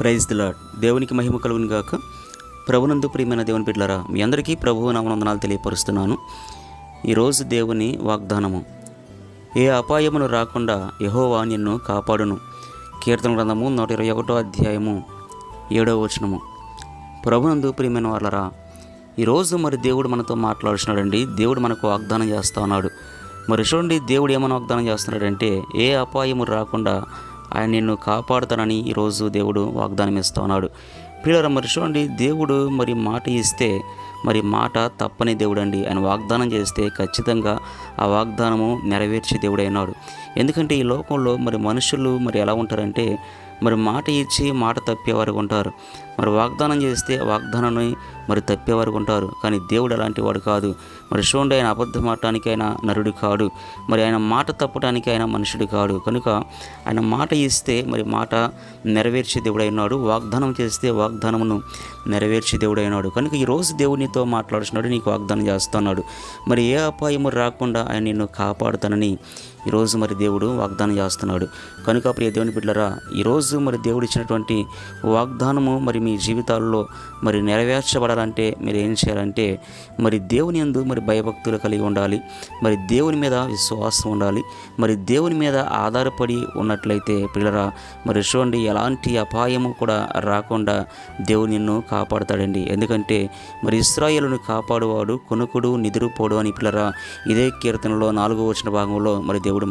Praise the lord దేవునికి మహిమ కలుగును గాక. ప్రభునందు ప్రియమైన దేవుని బిడ్డలరా మీ అందరికీ ప్రభువు నామనందనాలు తెలియపరుస్తున్నాను. ఈరోజు దేవుని వాగ్దానము. ఏ అపాయమును రాకుండా యహోవా నిన్ను కాపాడును. కీర్తన గ్రంథము నూట ఇరవై ఒకటో అధ్యాయము ఏడవ వచనము. ప్రభునందు ప్రియమైన వాళ్ళరా ఈరోజు మరి దేవుడు మనతో మాట్లాడుతున్నాడండి దేవుడు మనకు వాగ్దానం చేస్తా ఉన్నాడు. మరి చూడండి దేవుడు ఏమైనా వాగ్దానం చేస్తున్నాడంటే ఏ అపాయము రాకుండా ఆయన నిన్ను కాపాడుతానని ఈరోజు దేవుడు వాగ్దానం ఇస్తున్నాడు ఉన్నాడు. మరి చూడండి దేవుడు మరి మాట ఇస్తే మరి మాట తప్పని దేవుడు అండి ఆయన వాగ్దానం చేస్తే ఖచ్చితంగా ఆ వాగ్దానము నెరవేర్చే దేవుడైనాడు ఎందుకంటే ఈ లోకంలో మరి మనుషులు మరి ఎలా ఉంటారంటే మరి మాట ఇచ్చి మాట తప్పేవారు ఉంటారు. మరి వాగ్దానం చేస్తే వాగ్దానాన్ని మరి తప్పేవారు ఉంటారు. కానీ దేవుడు అలాంటి వాడు కాదు. మరి చూడండి ఆయన అబద్ధం ఆడటానికి ఆయన నరుడు కాడు. మరి ఆయన మాట తప్పడానికి ఆయన మనుషుడు కాడు. కనుక ఆయన మాట ఇస్తే మరి మాట నెరవేర్చే దేవుడైనాడు వాగ్దానం చేస్తే వాగ్దానమును నెరవేర్చే దేవుడైనాడు కనుక ఈరోజు దేవునితో మాట్లాడుతున్నాడు నీకు వాగ్దానం చేస్తున్నాడు. మరి ఏ అపాయము రాకుండా ఆయన నిన్ను కాపాడుతానని ఈరోజు మరి దేవుడు వాగ్దానం చేస్తున్నాడు. కనుక ప్రియ దేవుని బిడ్డరా ఈరోజు మరి దేవుడు ఇచ్చినటువంటి వాగ్దానము మరి మీ జీవితాల్లో మరి నెరవేర్చబడాలంటే మీరు ఏం చేయాలంటే మరి దేవుని యందు మరి భయభక్తులు కలిగి ఉండాలి. మరి దేవుని మీద విశ్వాసం ఉండాలి. మరి దేవుని మీద ఆధారపడి ఉన్నట్లయితే పిల్లరా మరి చూడండి ఎలాంటి అపాయము కూడా రాకుండా దేవుడు నిన్ను కాపాడుతాడండి. ఎందుకంటే మరి ఇస్రాయేలును కాపాడువాడు కొనుకుడు నిదురుపోడు అని పిల్లరా ఇదే కీర్తనలో నాలుగో వచ్చిన భాగంలో మరి దేవుడు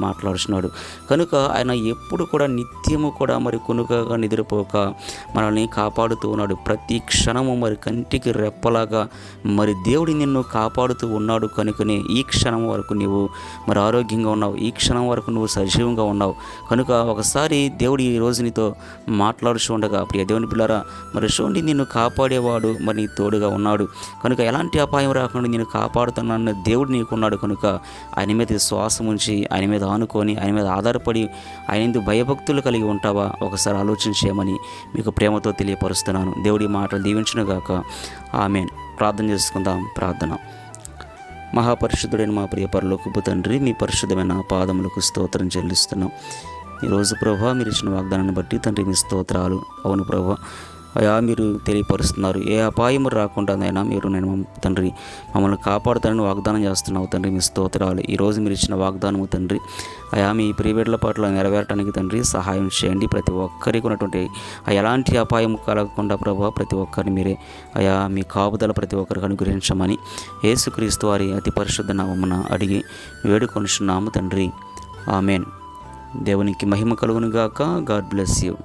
మాట్లాడుతున్నాడు కనుక ఆయన ఎప్పుడు కూడా నిత్యము కూడా మరి కొనుకగా నిద్రపోక మనల్ని కాపాడుతూ ఉన్నాడు. ప్రతి క్షణము మరి కంటికి రెప్పలాగా మరి దేవుడు నిన్ను కాపాడుతూ ఉన్నాడు కనుకనే ఈ క్షణం వరకు నీవు మరి ఆరోగ్యంగా ఉన్నావు. ఈ క్షణం వరకు నువ్వు సజీవంగా ఉన్నావు. కనుక ఒకసారి దేవుడు ఈ రోజు నీతో మాట్లాడుచు ఉండగా ప్రియ దేవుని పిల్లరా మరి చూడండి నిన్ను కాపాడేవాడు మరి నీ తోడుగా ఉన్నాడు. కనుక ఎలాంటి అపాయం రాకుండా నేను కాపాడుతున్నాను దేవుడు నీకున్నాడు. కనుక ఆయన మీద శ్వాసం ఉంచి ఆయన మీద ఆనుకొని ఆయన మీద ఆధారపడి ఆయన ఎందుకు భయభక్తులు కలిగి ఉంటావా? ఒకసారి ఆలోచన చేయమని మీకు ప్రేమతో తెలియపరుస్తున్నాను. దేవుడి మాటలు దీవించునుగాక ఆమె ప్రార్థన చేసుకుందాం. ప్రార్థన. మహాపరిశుద్ధుడైన మా ప్రియ పరలోకపు తండ్రి మీ పరిశుద్ధమైన పాదములకు స్తోత్రం చెల్లిస్తున్నాం. ఈరోజు ప్రభా మీరు ఇచ్చిన వాగ్దానాన్ని బట్టి తండ్రి మీ స్తోత్రాలు. అవును ప్రభా అయా మీరు తెలియపరుస్తున్నారు. ఏ అపాయము రాకుండానైనా మీరు నేను తండ్రి మమ్మల్ని కాపాడుతానని వాగ్దానం చేస్తున్నావు తండ్రి మీ స్తోత్రాలు. ఈరోజు మీరు ఇచ్చిన వాగ్దానము తండ్రి అయా మీ ప్రియబిడ్డల పట్ల నెరవేరటానికి తండ్రి సహాయం చేయండి ప్రతి ఒక్కరికి ఉన్నటువంటి ఎలాంటి అపాయం కలగకుండా ప్రభావ ప్రతి ఒక్కరిని మీరే అయా మీ కాపుదల ప్రతి ఒక్కరికి అనుగ్రహించమని యేసుక్రీస్తు వారి అతి పరిశుద్ధ నామమున అడిగి వేడుకొనుచున్నాము తండ్రి. ఆమెన్. దేవునికి మహిమ కలుగునుగాక. God bless you.